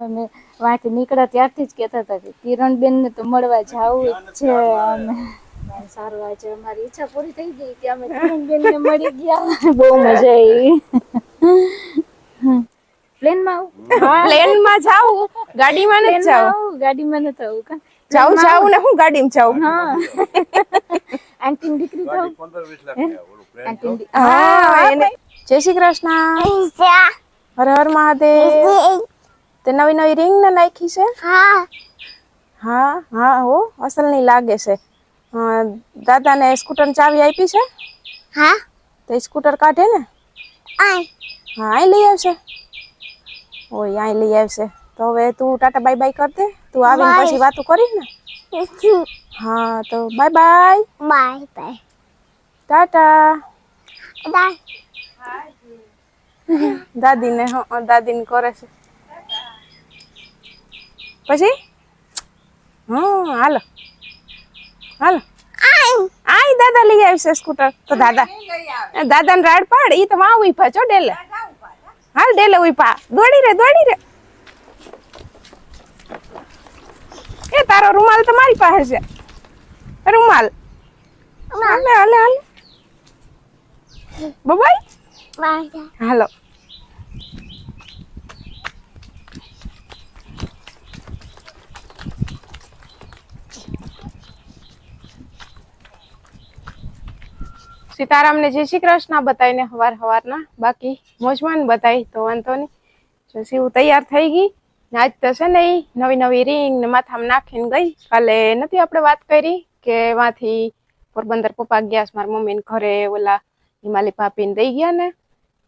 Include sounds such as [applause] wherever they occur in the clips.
અમે વાંથી નીકળ્યા ત્યારથી જ કહેતા હતા કે કિરણબેન ને તો મળવા જવું જ છે અમે. સારું આજે અમારી ઈચ્છા પૂરી થઈ ગઈ કે અમે [laughs] કિરણબેન ને મળી ગયા. [laughs] બહુ મજા આવી. પ્લેનમાં આવું? પ્લેનમાં જાવું ગાડીમાં પ્લેનમાં જાવું ગાડીમાં ને થવું કા? જાઉં જાવું ને હું ગાડીમાં જાઉં? હા. આંટી દીકરી ની આંટીની દી- હા જય શ્રી કૃષ્ણ. હર હર મહાદેવ. તે નવી નવી રિંગ ને નાખી છે? હા. હા હા હો અસલની લાગે છે. દાદાને સ્કૂટર ચાવી આપી છે? હા. તો સ્કૂટર કાઢે ને? હા અહીં લઈ આવશે ઓય અહીં લઈ આવશે તો હવે તું ટાટા બાય બાય કર દે. તું આવીને પછી વાતો કરી ને? હા તો bye. Bye bye. Tata. Bye. દાદીને હા દાદીને કરે છે. પછી? હમ હાલો. હાલો. આય દાદા લઈ આવશે સ્કૂટર. તો દાદા દાદાને રાડ પાડ ઈ તો વાં ઊભા છો ડેલે. હાલ ડેલે ઊભા દોડી રે દોડી રે. એ તારો રૂમાલ તો મારી પાસે છે. રૂમાલ. હાલે હાલે હાલે. બબાઈ હાલો. સીતારામને જય શ્રી કૃષ્ણ બતાવીને હવાર હવારના બાકી મોજમાન બતાવી, તો વાંધો નહીં. જો શિવ તૈયાર થઈ ગઈ આજ તો છે ને નવી નવી રીંગ માથામાં નાખીને ગઈ. કાલે નથી આપણે વાત કરી કે માંથી પોરબંદર પપ્પા ગયા છે મારા મમ્મીને ઘરે, ઓલા હિમાલી ભાભીને દઈ ગયા ને.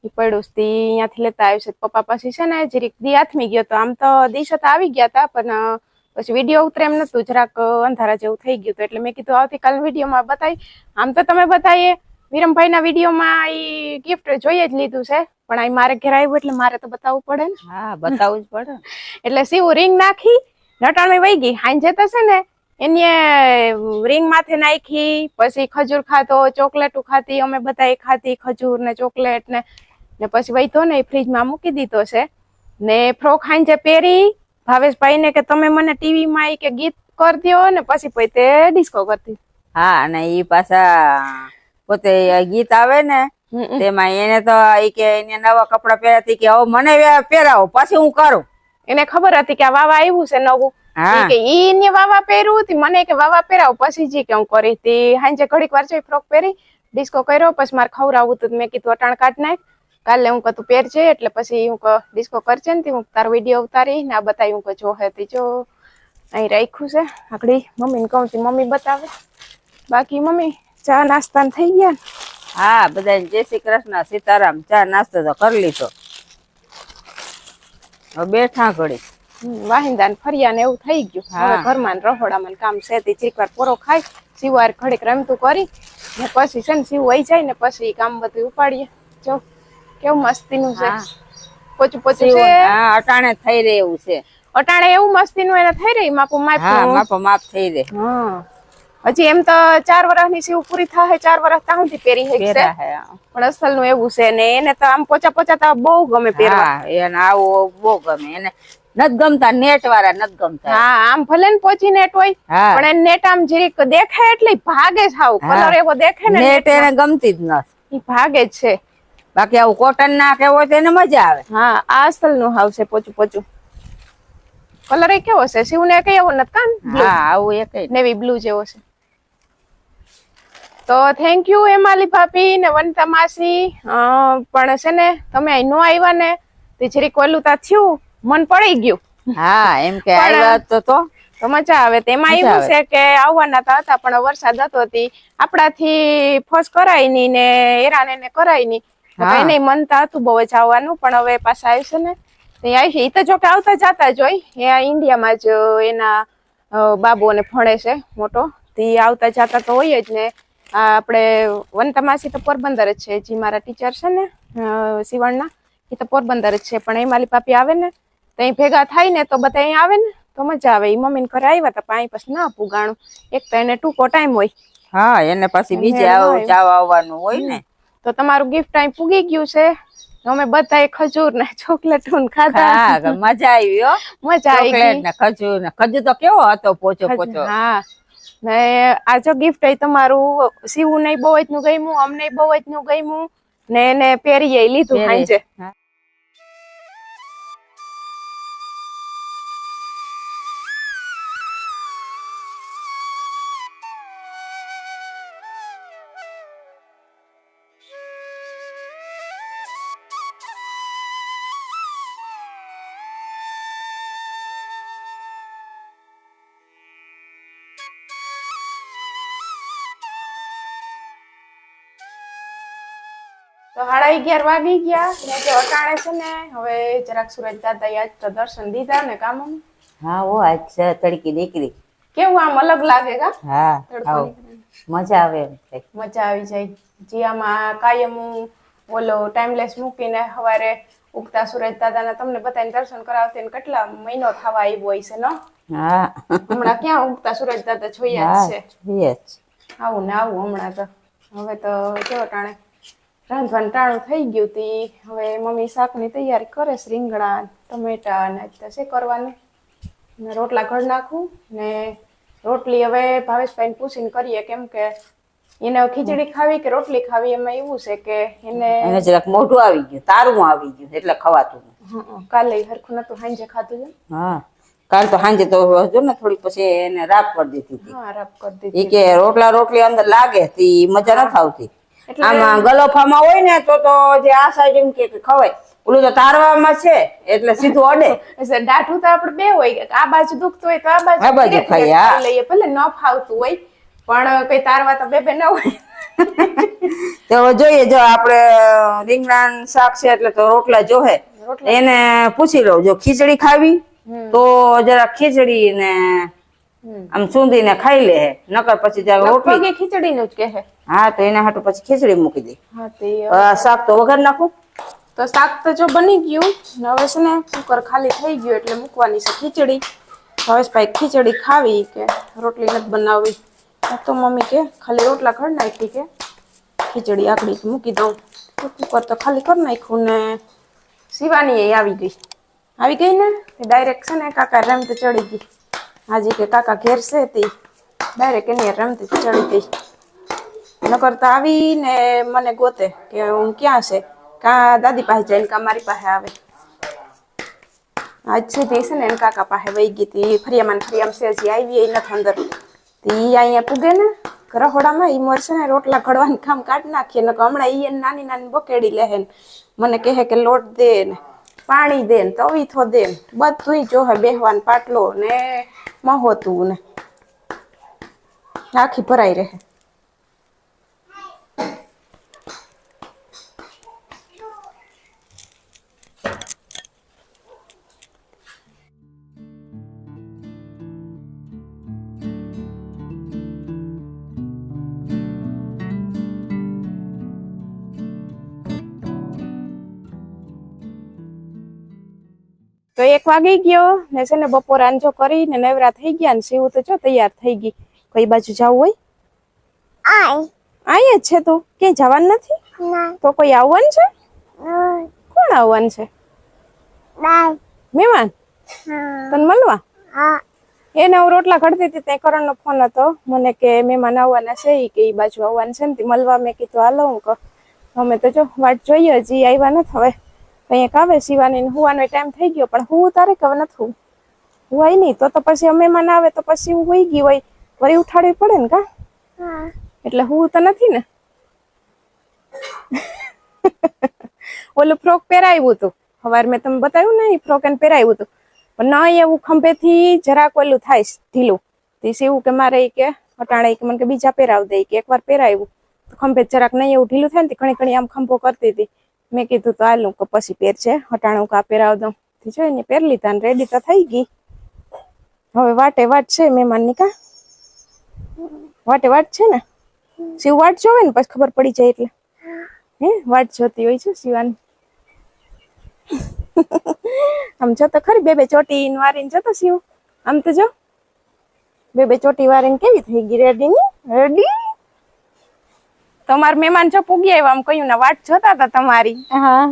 એ પડોશથી અહીંયાથી લેતા આવ્યું છે, પપ્પા પાસે છે ને, જરીક દી હાથમી ગયો તો આમ તો દિશા તો આવી ગયા હતા પણ પછી વીડિયો ઉતરે એમ નતું, જરાક અંધારા જેવું થઈ ગયું હતું. એટલે મેં કીધું આવતીકાલ વિડીયોમાં બતાવી. આમ તો તમે બતાવીએ વિરમભાઈના વિડીયોમાં ઈ ગિફ્ટ જોઈએ જ લીધું છે. પણ અહીં મારે ઘેર આવ્યું એટલે મારે તો બતાવવું પડે ને. હા બતાવવું જ પડે. [laughs] એટલે સીવું રિંગ નાખી નટાણી વહી ગઈ. હાંજે તો છે ને એને રિંગ માથે નાખી પછી ખજૂર ખાતો ચોકલેટું ખાતી અમે બધા ખાતી ખજૂર ને ચોકલેટ ને. ને પછી વહીતો ને એ ફ્રીજમાં મૂકી દીધો છે. ને ફ્રોક હાંજે પહેરી ભાવેશભાઈ ને કે તમે મને ટીવી માં કે ગીત કર દ્યો ને પછી તે ડિસ્કો કરતી. હા અને એ પાછા પોતે ગીત આવે ને. તેમાં એને તો કે એને નવા કપડા પહેરાતી કે હવે મને પહેરાવો પછી હું કરું. એને ખબર હતી કે આ વાવા આવ્યું છે નવું. કે ઈ વાવા પહેર્યું હતી મને કે વાવા પહેરાવ પછી જી કે હું કરી તી હાંજે ઘડીક વાર જોઈ ફ્રોક પહેરી ડિસ્કો કર્યો પછી મારે ખવડાવવું તો મેં કીધું અટાણ કાઢ નાખ. કાલે હું કતું પહેરજે એટલે પછી હું ડિસ્કો કરજે ને હું તારો વીડિયો ઉતારી ને આ બતાવી હું જો હે જો અહીં રાખ્યું છે. આગળ મમ્મીને કહું તી મમ્મી બતાવે. બાકી મમ્મી ચા નાસ્તા થઈ ગયા? હા બધા જય શ્રી કૃષ્ણ સીતારામ ચા નાસ્તો તો કરી લીધો. બેઠા ઘડી વાહિંદાને ફર્યા ને એવું થઈ ગયું. હવે ઘરમાં રહોડામાં કામ છે તે ચીકવાર પૂરો ખાય સિવાર ઘડીક રમતું કરી ને પછી છે ને સીવ વહી જાય ને પછી કામ બધું ઉપાડીએ. જો કેવું મસ્તીનું છે. પોચું પોચું છે. અટાણે થઈ રહે એવું છે. અટાણે એવું મસ્તીનું એને થઈ રહી માપું માપ માપું માપો માપ થઈ રહે. હા. હજી એમ તો ચાર વર્ષની સીવ પૂરી થાય ચાર વર્ષ હે છે પહેરા હે પણ અસલનું એવું છે ને એને તો આમ પોચા પોચા તો બહુ ગમે પહેરવા. એને આવું બહુ ગમે. એને નથી ગમતા નેટ વાળા નથી ગમતા. હા આમ ભલે ને પોચી નેટ હોય પણ એને નેટ આમ જરીક દેખાય એટલે ભાગે જ આવું કલર એવો દેખે ને નેટ એને ગમતી જ નથી ભાગે જ છે. બાકી આવું કોટન ના કે હોય તો એને મજા આવે. હા આ અસલનું હાવ છે પોચું પોચું. કલર એ કેવો છે? શિવ ને કઈ એવો નથી કાન હા આવું એક નેવી બ્લુ જેવો છે. તો થેન્ક યુ હેમાલી ભાભી ને વનિતા માસી. પણ છે ને તમે અહીં નો આવ્યા ને તે જરીક ઓલું તા થયું મન પડી ગયું. હા એમ કે આવ્યા તો તો. તો મજા આવે. તેમાં એવું છે કે આવવાના તો હતા પણ વરસાદ હતો હતી આપણાથી ફોસ કરાય નહીં ને હેરાન એને કરાય નહીં તો કઈ નહીં મન તો હતું બહુ જ આવવાનું પણ હવે પાછા આવશે ને. તે આવી છે. એ તો જો કે આવતા જતા જ હોય. એ ઇન્ડિયામાં જ એના બાબુ બાબુઓને ભણે છે મોટો. તે આવતા જતા તો હોય જ ને. આપણે વનતા માસી તો પોરબંદર જ છે. જે મારા ટીચર છે ને સીવણના એ તો પોરબંદર જ છે. પણ એ માલી પાપી આવે ને તો અહીં ભેગા થાય ને તો બધા અહીં આવે ને તો મજા આવે. એ મમ્મીને ઘરે આવ્યા હતા પાણી પછી ના પુગાણું. એક તો એને ટૂંકો ટાઈમ હોય. હા એને પછી બીજે. જવા આવવાનું હોય ને. તો તમારું ગિફ્ટ અહીં પૂગી ગયું છે. અમે બધા ખજૂર ને ચોકલેટ ખાધા. મજા આવી મજા આવી. ખજૂર ને ખજૂર તો કેવો હતો પોચો પોચો. હા. ને આ જો ગિફ્ટ એ તમારું સીવું નહીં બહુ જ નું ગમ્યું અમને બહુ જ નું ગમ્યું ને એને પહેરીએ લીધું ખાઈ સાંજે. અગિયાર વાગી ગયા. ને જે અટાણે છે ને હવે જરાક સુરજ દાદા આજ તો દર્શન દીધા ને કામ. હા ઓ આજ છે તડકી નીકળી. કેવું આમ અલગ લાગે કા? હા તડકો મજા આવે એમ મજા આવી જાય. જીયામાં કાયમ ઓલો ટાઈમલેસ મૂકીને સવારે ઉગતા સુરજ દાદાના તમને બધાને દર્શન કરાવતી ને કેટલા મહિનો થવા આવ્યો હોય છે ન? હા. હમણાં ક્યાં ઉગતા સુરજ દાદા જોયા છે. આવું ને આવું હમણાં તો. હવે તો કેવો ટાણે રાંધવાનું ટાણું થઈ ગયું તી. હવે મમ્મી શાકની તૈયારી કરે છે રીંગણા ટમેટા ને તો શું કરવાનું. રોટલા ઘડ નાખું ને રોટલી હવે ભાવેશભાઈને પૂછીને કરીએ કેમ કે એને ખીચડી ખાવી કે રોટલી ખાવી એમાં એવું છે કે એને એને જરાક મોઢું આવી ગયું તારું આવી ગયું એટલે ખવાતું હં, કાલે હરખું નતું સાંજે ખાધું છે હા. કાલ તો સાંજે તો જો ને થોડી પછી એને રાપ કરી દીધી હતી. હા રાપ કરી દીધી કે રોટલા રોટલી અંદર લાગે તી મજા નથી આવતી આમાં ગલોફામાં હોય ને તો તો જે આ સાઈડ એમ કે ખવાય. ઓલું તો તારવામાં છે એટલે સીધું અડે. એટલે દાઢું તો આપણે બે હોય આ બાજુ દુખતું હોય તો આ બાજુ આ બાજુ ખાઈ હા. લઈએ ભલે ન ફાવતું હોય પણ કઈ તારવા તો બે બે ન હોય. [laughs] તો જોઈએ જો આપણે રીંગણા શાક છે એટલે તો રોટલા જોહે. એને પૂછી લઉં જો ખીચડી ખાવી તો જરા ખીચડી ને. આમ ચૂંદીને ખાઈ લે નકર પછી જરા રોટલી કે એ જ કહે. હા તો એના હાટું પછી ખીચડી મૂકી દે. હા તે શાક તો વગર નાખું? તો શાક તો જો બની ગયું. ને હવે છે ને કુકર ખાલી થઈ ગયું એટલે મૂકવાની છે ખીચડી. હવેશભાઈ ખીચડી ખાવી કે રોટલી નથી બનાવવી. તો મમ્મી કે ખાલી રોટલા કરી નાખી કે ખીચડી આકડી મૂકી દઉં. કુકર તો ખાલી કરી નાખ્યું ને શિવાની એ આવી ગઈ. આવી ગઈ ને? ડાયરેક્ટ છે ને કાકા રેમ તો ચડી ગઈ. હાજી કે કાકા ઘેર છે તી. ડાયરેક્ટ એની રમતી, ચડી હતી નકર તો આવીને મને ગોતે કે હું ક્યાં છે? કા દાદી પાસે જઈને કા મારી પાસે આવે. આજ સુધી છે ને એને કાકા પાસે વહી ગઈ હતી ફરિયામાં ફરિયામ છે, હજી આવી એ નથી અંદર. તી અહીંયા પૂગે ને રહોડામાં એ મોર છે ને રોટલા ઘડવાનું કામ કાઢી નાખીએ ને હમણાં એ નાની નાની બકેડી લે મને કહે કે લોટ દે ને, પાણી દે ને તવીથો દે ને. બધુંય જોહે બેહવાન પાટલો ને મહોતું ને. આખી ભરાઈ રહે. એક વાગી ગયો ને છે ને બપોર આંજો કરીને નવરા થઈ ગયા ને સીવું તો જો તૈયાર થઈ ગઈ. કઈ બાજુ જવું હોય? આય. જ છે તું. ક્યાંય જવાનું નથી? તો કોઈ આવવાનું છે? કોણ આવવાનું છે? મહેમાન તને મળવા? એને હું રોટલા ઘડતી હતી ત્યાં કરણ નો ફોન હતો. મને કે મહેમાન આવવાના છે એ કે ઈ બાજુ આવવાના છે ને મળવા મેં કીધું હાલો હું કહું. અમે તો જો વાટ જોઈએ હજી આવ્યા નથી હવે. કંઈક કાવે શિવાની હુવાનો ટાઈમ થઈ ગયો પણ હું તારે કે નથી હું. હુવાય નહીં તો તો પછી મહેમાન આવે તો પછી હું હોઈ ગઈ હોય. વળી ઉઠાડવી પડે ને કા? એટલે હું તો નથી ને. ઓલું ફ્રોક પહેરાવ્યું હતું. સવારે મેં તમને બતાવ્યું ને એ ફ્રોક એને પહેરાવ્યું હતું. પણ ન એવું ખંભેથી જરાક ઓલું થાય ઢીલું. તે એવું કે મારે કે અટાણે કે મને કે બીજા પહેરાવ દે કે એકવાર પહેરાવ્યું. ખંભે જરાક નહીં એવું ઢીલું થાય ને ઘણી ઘણી આમ ખંભો કરતી હતી. મેં કીધું તો હું કે પછી પહેર છે અટાણે હું કા પહેરાવ દઉં. તે જોઈને પહેર લીધા રેડી તો થઈ ગઈ. હવે વાટે વાટ છે મહેમાનની કા? વાટે વાટ છે ને? શિવ વાટ જોવે ને, પછી ખબર પડી જાય એટલે. હે, વાટ જોતી હોય છે શિવાની. આમ જતો ખરી, બે બે ચોટી વારીને જતો શિવ. આમ તો જો. બે બે ચોટી વારીને કેવી થઈ ગઈ રેડી ની? રેડી તમારા મહેમાન જો પૂગી આવ્યા, આમ કહ્યું ને વાટ જોતા હતા તમારી. હા.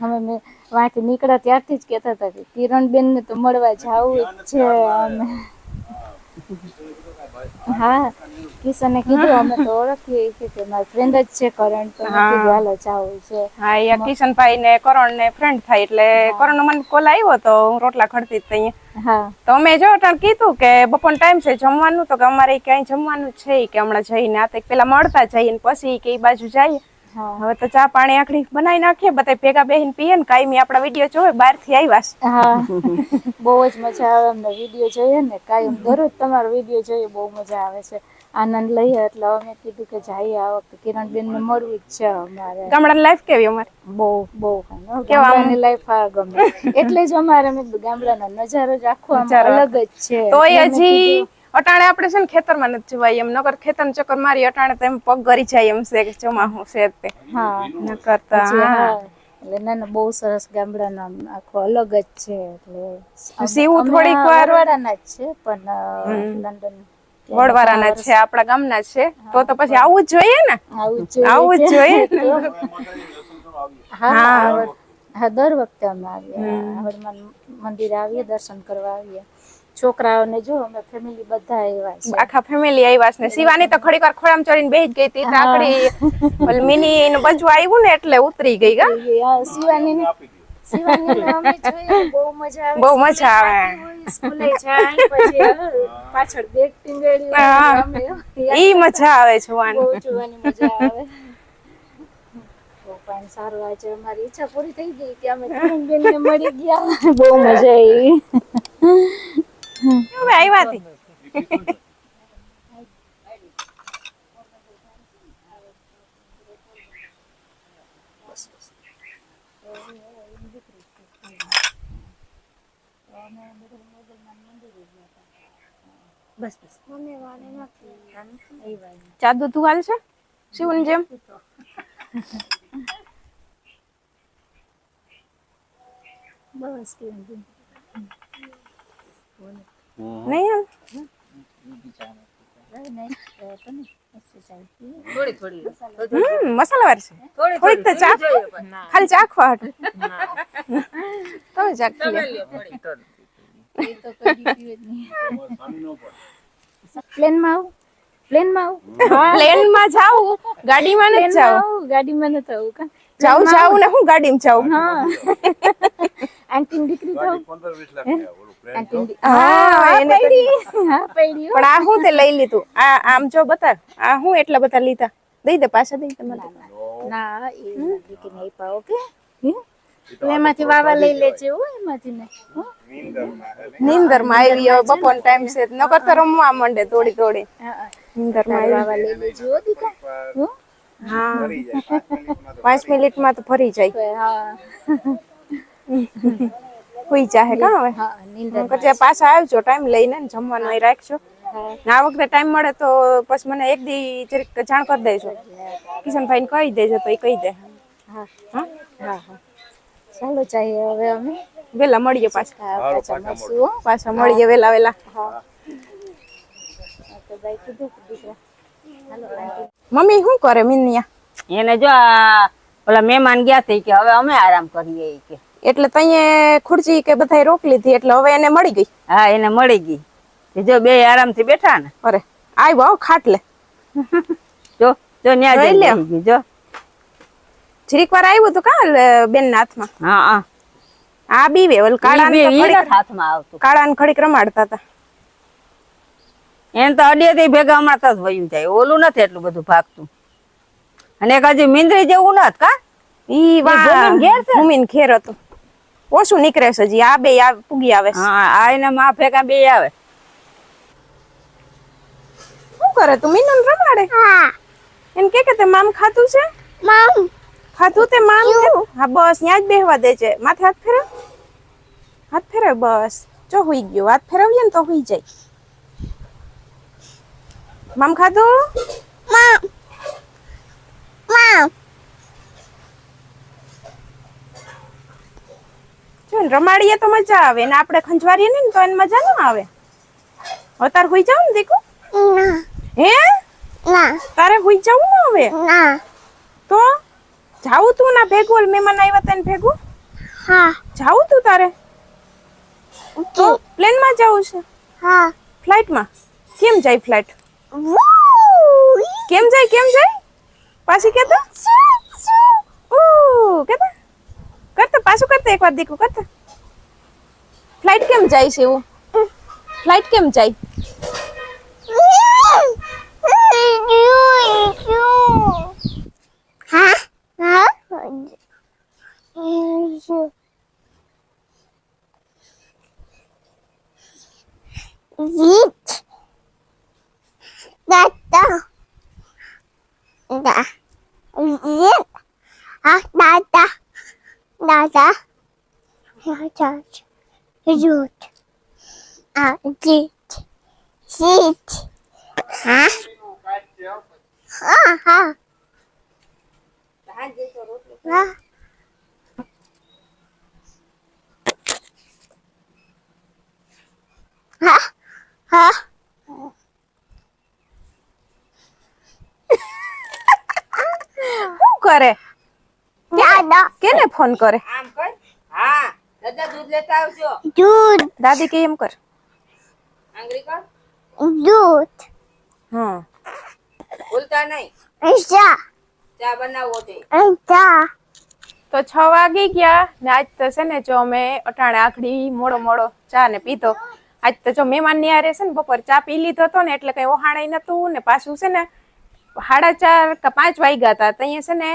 અમે વાંથી નીકળ્યા ત્યારથી જ કહેતા હતા કે કિરણબેન ને તો મળવા જાવું છે હા કિશન કીધું અમે તો ઓળખીએ કે મારા ફ્રેન્ડ જ છે કરણ તો હાલો જાવું છે હા એ કિશનભાઈ ને કરણ ને ફ્રેન્ડ થાય એટલે કરણ નો મને કોલ આવ્યો તો હું રોટલા ખડતી અહીંયા હા. તો અમે જો અટાણ કીધું કે બપોર ટાઈમ છે જમવાનું? તો કે અમારે ક્યાંય જમવાનું છે કે હમણાં જઈને આ તો પેલા મળતા જઈએ ને પછી કે એ બાજુ જઈએ હા. હવે તો ચા પાણી આખડી બનાવી નાખીએ બધા ભેગા બેહીને પીએ ને કાયમી આપણા વીડિયો જોવે બહારથી આવ્યા. હા. બહુ જ મજા આવે અમને વીડિયો જોઈએ ને કાયમ દરરોજ તમારો વીડિયો જોઈએ બહુ મજા આવે છે. આનંદ લઈએ એટલે અમે કીધું કે જઈએ આ વખતે. કિરણબેન ને મળવું જ છે અમારે. ગામડાની લાઈફ કેવી અમારે? બહુ બહુ. ગામડાની લાઈફ આ ગમે. એટલે જ અમારે અમે ગામડા ગામડાનો નજારો જ આખો અલગ જ છે. તોય હજી અટાણે આપણે છે ને ખેતરમાં નથી જવાય એમ. નકર ખેતર ચક્કર મારી અટાણે તો એમ પગ ગરી જાય એમ છે કે ચોમાસું છે તે. હા. નકર તો એટલે ના ના બહુ સરસ ગામડાનો આખો અલગ જ છે. એટલે સીવું થોડીક વાર- વરવાડાના જ છે પણ લંડન વડવારાના છે આપણા ગામના છે. તો તો પછી આવું જ જોઈએ ને? આવું જ આવું જ જોઈએ હા હા. દર વખતે અમે આવીએ. હનુમાન મંદિરે આવીએ દર્શન કરવા આવીએ. છોકરાઓને જો અમે ફેમિલી બધા આવ્યા છે. આખા ફેમિલી આવ્યા છે શિવાની તો ઘડીક વાર ખોળામ ચડીને બેસી ગઈ હતી. તાકડી મિની નું બજવું આવ્યું ને એટલે ઉતરી ગઈ ગા શિવાની ને બહુ મજા આવે. બહુ મજા આવે. સ્કૂલે જાય પછી પાછળ બેગ ટીંગેડી ઈ મજા આવે જોવાની. બહુ જોવાની મજા આવે. પણ સારું આજે અમારી ઈચ્છા પૂરી થઈ ગઈ કે અમે બેન ને મળી ગયા. બહુ મજા આવી. હવે આવ્યા હતી બસ બસ ચા દૂધ હાલ છે શિવની જેમ બસ કેમ નહીં હાલ થોડી થોડી. છે. થોડીક તો ચા. ખાલી ચાખવા હાટું. તમે ચાખી પ્લેનમાં આવું. પ્લેનમાં આવું. પ્લેનમાં જાવું ગાડીમાં નથી જાવું ગાડીમાં નથી આવું કા? જાવું જાવું ને હું ગાડીમાં જાવું હા. [laughs] આંટીની દીકરી થાવ પણ આ હું તે લઈ લીધું? આ આમ જો બતાવ. આ હું એટલા બધા લીધા? દઈ દે પાછા દઈ દે મને. ના. એ દીકરીને આપ્યા ઓકે? એમાંથી વાવા લઈ લેજે એમાંથી ને. નીંદરમાં આવી હવે બપોર ટાઈમ છે. નકર તો રમવા માંડે થોડી થોડી. નીંદરમાં વાવા લઈ લેજે હો હા? પાંચ મિનિટમાં તો ફરી જાય. હા. [laughs] હુઈ જાહે કા હવે? હા નીંદર પછી પાછા આવજો ટાઈમ લઈને ને જમવાનું અહીં રાખજો. ને આ વખતે ટાઈમ મળે તો પછી મને એક દી જરીક જાણ કરી દેજો. કિશનભાઈ ને કહી દેજો તો એ કહી દે. હા. હા? હા હા. ચાલો ચાહીએ હવે અમે. વેલા મળીએ પાછા. પાછા મળશું પાછા મળીએ વેલા વેલા. હા. તો ભાઈ કીધું દીકરા. હાલો આંટી. મમ્મી શું કરે મિનિયા? એને જો આ ઓલા મહેમાન ગયા થઈ કે હવે અમે આરામ કરીએ કે. એટલે તઈએ ખુરચી કે બધાય રોક લીધી એટલે હવે એને મળી ગઈ. હા એને મળી ગઈ. જો બે આરામથી બેઠા ને. અરે આવ્યો આવ ખાટલે. [laughs] જો જો ન્યા જઈ લે. જો. જરીક વાર આવ્યું તો કા બેન ના હાથમાં? હા હા. આ બીવે ઓલ કાળા ને બે હાથમાં આવતું. કાળા ને ખડી રમાડતા હતા એને તો અડિયેથી ભેગા હમણાં જ વયું જાય. ઓલું નથી એટલું બધું ભાગતું. અને એક હજી મિંદરી જેવું નથી કા? ઈ વા? ઘેર હતું. ઓછું નીકળે છે હજી. આ બે આ પૂગી આવે હા આ એના માં ભેગા બે આવે. શું કરે તું? મીનમ રમાડે? હા. એમ કે કે તે મામ ખાતું છે? મામ. ખાતું તે મામ કેવું હા બસ ત્યાં જ બેહવા દેજે છે. માથે હાથ ફેરવ. હાથ ફેરવ બસ. જો હુઈ ગયો. હાથ ફેરવીએ ને તો હુઈ જાય. મામ ખાધું? મામ. મમ. ને રમાડીએ તો મજા આવે ને આપણે ખંજવારીએ ને તો એને મજા ન આવે. અતાર તાર હુઈ જાવ ને દીકુ? ના. હે? ના. તારે હુઈ જાવ ને હવે? ના. તો? જાવ તું ના ભેગું મહેમાન આવ્યા તને ભેગું? હા. જાવ તું તારે? તો પ્લેનમાં જવું છે? હા. ફ્લાઇટમાં? કેમ જાય ફ્લાઇટ! કેમ જાય કેમ જાય? પાછી કેતા? ઓ કેતા? કરતા પાછું કરતા એકવાર દીકું કરતા. ફ્લાઇટ કેમ જાય છે એવું? ફ્લાઇટ કેમ જાય? હા? હા Vít Data Da. Vít Ah, data Data Data Rút Ah, dit Sit Hả? Ha ha Ha Ha Ha શું કરે કેને ફોન કરે? આમ કર. હા દાદા દૂધ લેતા આવજો. દૂધ. દાદી કે એમ કર. આંગળી કર. દૂધ. હા. ભૂલતા નહીં. ચા. ચા બનાવો જોઈએ ચા. તો છ વાગી ગયા ને આજ તો છે ને જો અમે અટાણે આખડી મોડો મોડો ચા ને પીધો. આજ તો જો મહેમાનની આરે છે ને બપોર ચા પી લીધો હતો ને એટલે કઈ ઓહાણાય નતું ને પાછું છે ને સાડા ચાર કે પાંચ વાગ્યા હતા. ત્યાં અહીંયા છે ને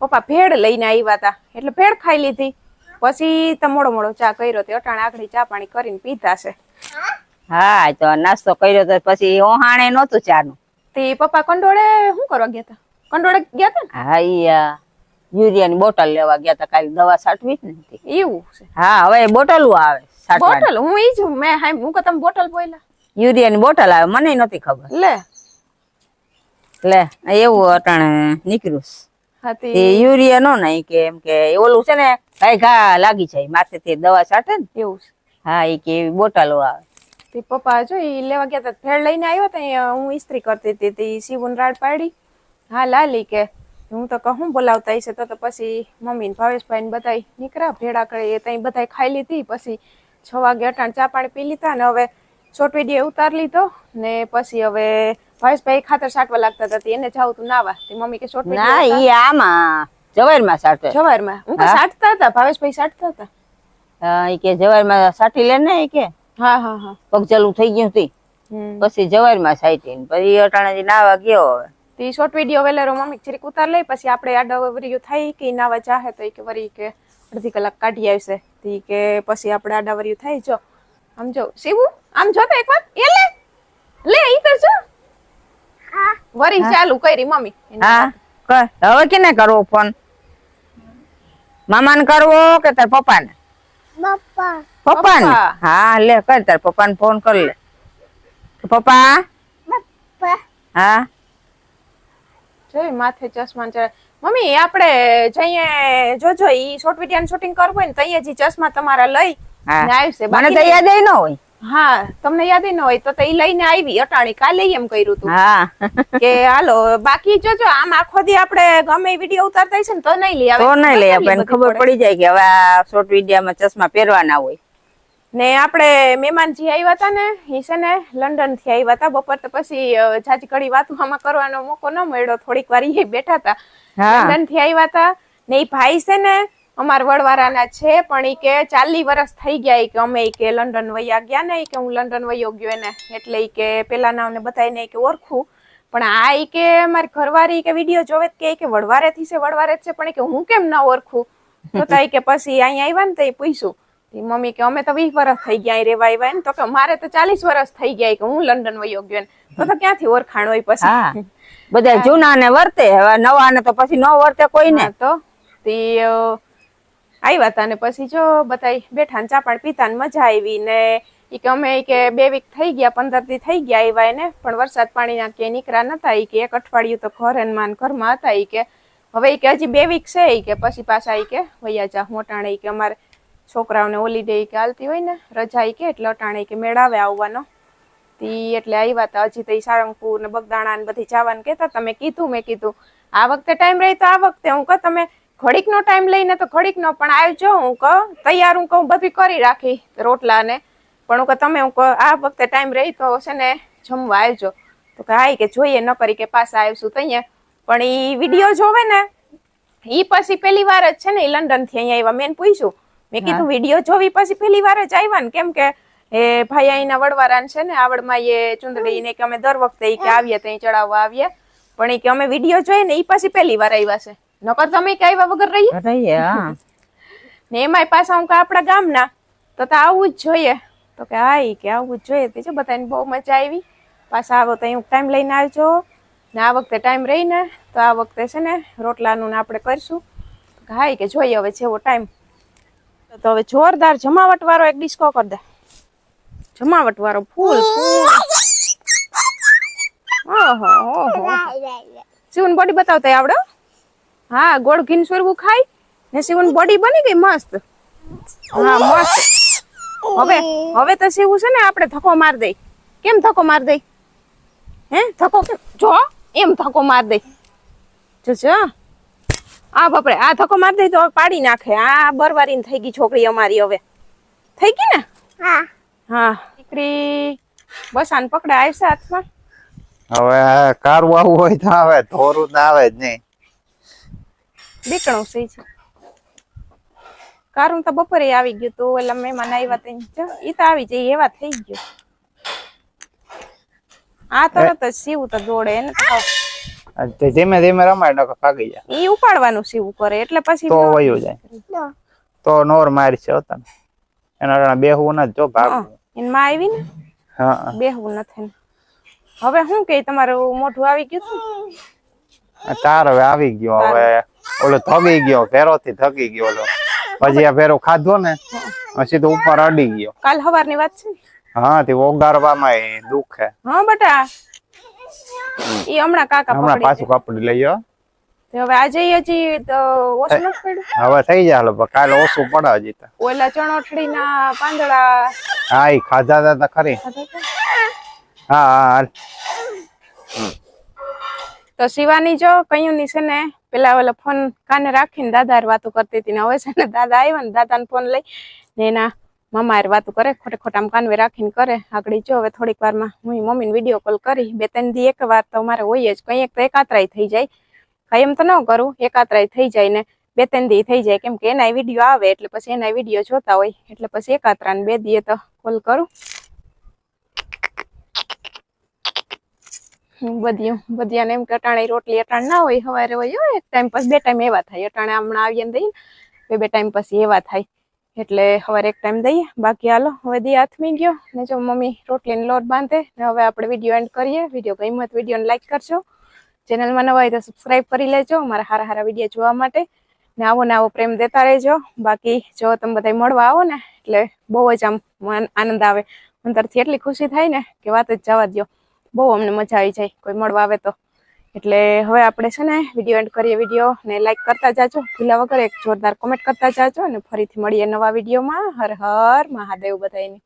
પપ્પા ભેળ લઈને આવ્યા હતા એટલે ભેળ ખાઈ લીધી. પછી તો મોડો મોડો ચા કર્યો તે અટાણે આખડી ચા પાણી કરીને પીધા છે. હા તો નાસ્તો કર્યો તો પછી ઓહાણે નહોતું ચાનું. તે પપ્પા કંડોળે શું કરવા ગયા હતા કંડોળે ગયા હતા હા આ યુરિયાની બોટલ લેવા ગયા હતા કાલે દવા સાટવી જ નથી એવું છે. હા હવે બોટલ આવે બોટલ? હું ઈ છું મેં હા હું કે તમે બોટલ બોયલા. યુરિયાની બોટલ આવે મને નહોતી ખબર. લે. લે એવું અટાણે નીકળ્યું તે યુરિયા નો નહીં કે એમ કે ઓલું છે ને ભાઈ ઘા લાગી જાય માથે તે દવા છાંટે ને. એવું છે. હા એ કે એવી બોટલો આવે. તે પપ્પા જો એ લેવા ગયા હતા ભેળ લઈને આવ્યો તો હું ઇસ્ત્રી કરતી હતી તે શિવન રાડ પાડી. હા લાલી કે હું તો કહું બોલાવતા હશે તો તો પછી મમ્મી ભાવેશભાઈ ને બધા નીકળ્યા ભેળા કરે એ ત્યાં બધા ખાઈ લીધી પછી છ વાગે અટાણ ચા પાણી પી લીધા ને હવે શોર્ટ વીડિયો ઉતાર લીધો ને પછી હવે ભાવેશભાઈ ખાતર સાટવા લાગતા હતા એને જાવ તું નાવા. તે મમ્મી કે શોર્ટ ના ઈ આમાં જવારમાં છાંટે. જવારમાં હું કે સાટતા હતા ભાવેશભાઈ સાટતા હતા. હા, ઈ કે જવારમાં સાટી લે ને ઈ કે. હા હા હા. પગચલું થઈ ગયું હતી પછી જવારમાં માં ને પછી અટાણાજી નાવા ગયો હવે. તે શોર્ટ વીડિયો વેલેરો મમ્મી જરીક ઉતાર લઈ પછી આપણે આ ડવરિયું થાય કે નાવા ચાહે તો કે વરી કે અડધી કલાક કાઢી આવશે. તી કે પછી આપણે આડા વરિયું થાય જો. આમ જો શિવુ આમ જો તો એકવાર. એ લે. લે ઈ તો જો. વરી ચાલુ કરી મમ્મી. હા કર. હવે કેને કરવો ફોન મામાને કરવો કે તાર પપ્પાને? પપ્પા. હા લે કર તાર પપ્પાને ફોન કર લે. પપ્પા? Papa હા. જોઈ માથે ચશ્મા ને ચડે. મમ્મી આપણે જઈએ જોજો ઈ શોર્ટ વીડિયો શૂટિંગ કરવું હોય ને તો અહીંયા જી ચશ્મા તમારા લઈ ને આવશે. મને બાકી તો યાદ ન હોય. હા તમને યાદ ન હોય તો ઈ લઈને આવી અટાણી કાલે એમ કર્યું તું. હા. કે હાલો બાકી જોજો આમ આખો દી આપણે ગમે વીડિયો ઉતારતા છે ને તો નહીં લઈ આવે. તો નહીં લઈ આવે ખબર પડી. જાય કે હવે આ શોર્ટ વિડીયામાં ચશ્મા પહેરવાના હોય. ને આપણે મહેમાનજી આવ્યા હતા ને ઈ છે ને લંડનથી આવ્યા હતા. બપોર તો પછી જાજી ઘડી વાતો આમાં કરવાનો મોકો ન મળ્યો. થોડીક વાર એ બેઠા હતા. લંડનથી આવ્યા હતા ને એ ભાઈ છે ને અમાર વડવારાના છે પણ ઈ કે ચાલી વર્ષ થઈ ગયા કે અમે કે લંડન વયા ગયા ને કે હું લંડન વયો ગયો એને એટલે કે પેલાના અમને બધાને કે ઓળખું પણ આ એ કે મારી ઘરવાળી કે વીડિયો જોવે કે કે વડવારે થી છે વડવારે જ છે પણ કે હું કેમ ના ઓળખું તો તા કે પછી અહીંયા આવ્યા ને તો એ પૂછ્યું મમ્મી કે અમે તો વીસ વર્ષ થઈ ગયા રેવા આવ્યા ને તો કે મારે તો ચાલીસ વર્ષ થઈ ગયા કે હું લંડન વયો ગયો ને તો તો ક્યાંથી ઓળખાણ હોય પછી બધા જૂના ને વર્તે હવે નવા ને તો પછી ન વર્તે કોઈ ને તો તે આવ્યા હતા ને પછી જો બધા બેઠા ને ચા પાણી પીતા મજા આવી ને એ કે અમે કે બે વીક થઈ ગયા, પંદર દી થઈ ગયા આવ્યા એને, પણ વરસાદ પાણીના કે નીકળ્યા નતા ઈ કે, એક અઠવાડિયું તો ઘર એન માન ઘરમાં હતા એ કે. હવે કે હજી બે વીક છે કે, પછી પાછા એ કે વૈયા જા મોટાણે કે અમારે છોકરાઓને હોલીડે કે હાલતી હોય ને, રજા કે એટલે અટાણે કે મેળાવે આવવાનો. તી એટલે આવ્યા હતા હજી તો સાળંગપુર ને બગદાણા ને બધી જવાનું કહેતા તમે કીધું, મેં કીધું, આ વખતે ટાઈમ રહી તો આ વખતે, હું કહું, તમે ઘડીક નો ટાઈમ લઈને તો ઘડીક નો પણ આવજો હું કહું તૈયાર હું કહું બધું કરી રાખી રોટલા ને પણ હું કહું તમે હું કહું આ વખતે ટાઈમ રહી તો છે ને જમવા આવજો. તો કે હાય કે જોઈએ ન કરી કે પાછા આવશું તો પણ એ વીડિયો જોવે ને એ પછી પહેલી વાર જ છે ને એ લંડનથી અહીંયા આવ્યા. મેં પૂછ્યું. મેં કીધું વીડિયો જોવી પછી પહેલી વાર જ આવ્યા ને? કેમ કે એ ભાઈ અહીંના વડવારા છે ને આવડમાં એ ચુંદડી ને કે અમે દર વખતે કે આવીએ ત્યાં ચડાવવા આવીએ. પણ એ કે અમે વીડિયો જોઈએ ને એ પછી પહેલી વાર આવ્યા છે. નકર તમે કે આવ્યા વગર રહીએ? રહીએ હા. ને એમાંય પાછા હું કે આપણા ગામના? તો તો આવવું જ જોઈએ. તો કે હા ઈ કે આવવું જ જોઈએ. તે છે બધાને બહુ મજા આવી. પાછા આવો તો હું ટાઈમ લઈને આવજો. ને આ વખતે ટાઈમ રહીને તો આ વખતે છે ને રોટલાનું ને આપણે કરીશું. કે હા કે જોઈએ હવે જેવો ટાઈમ. તો હવે જોરદાર જમાવટ વાળો એક ડિસ્કો કરી દે. જમાવટ વાળો ફૂલ ફૂલ. ઓહો ઓહો. [laughs] શિવન બોડી બતાવતા આવડે હો? ગોળ ઘીન સોરવું ખાય ને શિવન બોડી બની ગઈ મસ્ત. હા મસ્ત. હવે હવે તો શિવું છે ને આપણે ધક્કો માર દઈ. કેમ ધક્કો માર દઈ? હે ધક્કો જો એમ ધક્કો માર દઈ. જો જો. આ બાપરે આ ધક્કો માર દઈ તો પાડી નાખે. આ બરવારીને થઈ ગઈ છોકરી અમારી હવે. થઈ ગઈ ને? હા. હા. દીકરી બસ આને પકડા આવશે હાથમાં. હવે કારું આવું હોય તો આવે થોરું ના આવે જ નહીં. દીકણું સુઈ છે કારું તો બપોરે આવી ગયું તું એટલે મહેમાન આવ્યા તો ઈ તો આવી જાય એવા થઈ ગયો. આ તરત જ સીવું તો દોડે એને તો ધીમે ધીમે રમાય નકર ભાગી જાય. ઈ ઉપાડવાનું સીવું કરે એટલે પછી તો વયું જાય. તો નોર મારી છે તને. એના કારણે બેહવું નથી જો ભાગ. એનમાં આવી ને? હા બેહવું નથી હવે શું કે તમારું મોઢું આવી ગયું તું? તાર હવે આવી ગયો હવે ઓલો થગી ગયો ભેરો થી થકી ગયો ઓલો. પછી આ ભેરો ખાધો ને પછી તો ઉપર અડી ગયો. કાલ સવારની વાત છે હા તે ઓગારવામાં દુખે. હા બટા. ઈ હમણાં કાકા હમણાં પાછું કાપડ લઈ આવ્યો હવે આજે જઈએ હજી તો ઓછું નથી પડ્યું? હવે થઈ જાય હાલો કાલે ઓછું પડે હજી તો. ઓલા ચણોઠડી ના પાંદડા. હા ઈ ખાધા હતા ખરી. હા હા. તો શિવાની જો કયું ની છે ને, પેલા ઓલા ફોન કાને રાખીને દાદા વાતો કરતી હતી ને હવે છે ને દાદા આવ્યા ને દાદાને ફોન લઈ ને એના મમ્મા હારે વાતો કરે ખોટે ખોટા આમ કાનવે રાખીને કરે. આગળ જો હવે થોડીક વારમાં હું મમ્મીને વીડિયો કોલ કરી, બે ત્રણ દી એક વાર તો મારે હોય જ, કંઈક તો એકાત્રાય થઈ જાય. કાયમ તો ન કરું એકાત્રાય થઈ જાય ને બે ત્રણ દી થઈ જાય, કેમ કે એના વીડિયો આવે એટલે પછી એના વીડિયો જોતા હોય, એટલે પછી એકાત્રા ને બે દીએ તો કોલ કરું. બધિયું બધિયાને એમ કે અટાણે રોટલી અટાણ ના હોય, સવારે હોય એક ટાઈમ પછી બે ટાઈમ એવા થાય. અટાણે હમણાં આવીએ ને દઈએ, બે બે ટાઈમ પછી એવા થાય. એટલે સવારે એક ટાઈમ દઈએ. બાકી હાલો, હવે દી હાથમી ગયો ને જો મમ્મી રોટલીને લોટ બાંધે, ને હવે આપણે વીડિયો એન્ડ કરીએ. વીડિયો ગમ્યો તો વિડીયોને લાઈક કરજો. ચેનલમાં નવા હોય તો સબસ્ક્રાઈબ કરી લેજો. મારા સારા સારા વીડિયો જોવા માટે. ને આવો ને આવો પ્રેમ દેતા રહેજો. બાકી જો તમે બધા મળવા આવો ને, એટલે બહુ જ આમ આનંદ આવે. અંદરથી એટલી ખુશી થાય ને કે વાત જ જવા દ્યો. બહુ અમને મજા આવી જાય કોઈ મળવા આવે તો. એટલે હવે આપણે છે ને વીડિયો એન્ડ કરીએ વીડિયો ને લાઈક કરતા જાજો. ભૂલા વગર એક જોરદાર કોમેન્ટ કરતા જાજો અને ફરીથી મળીએ નવા વિડીયોમાં હર હર મહાદેવ બધાની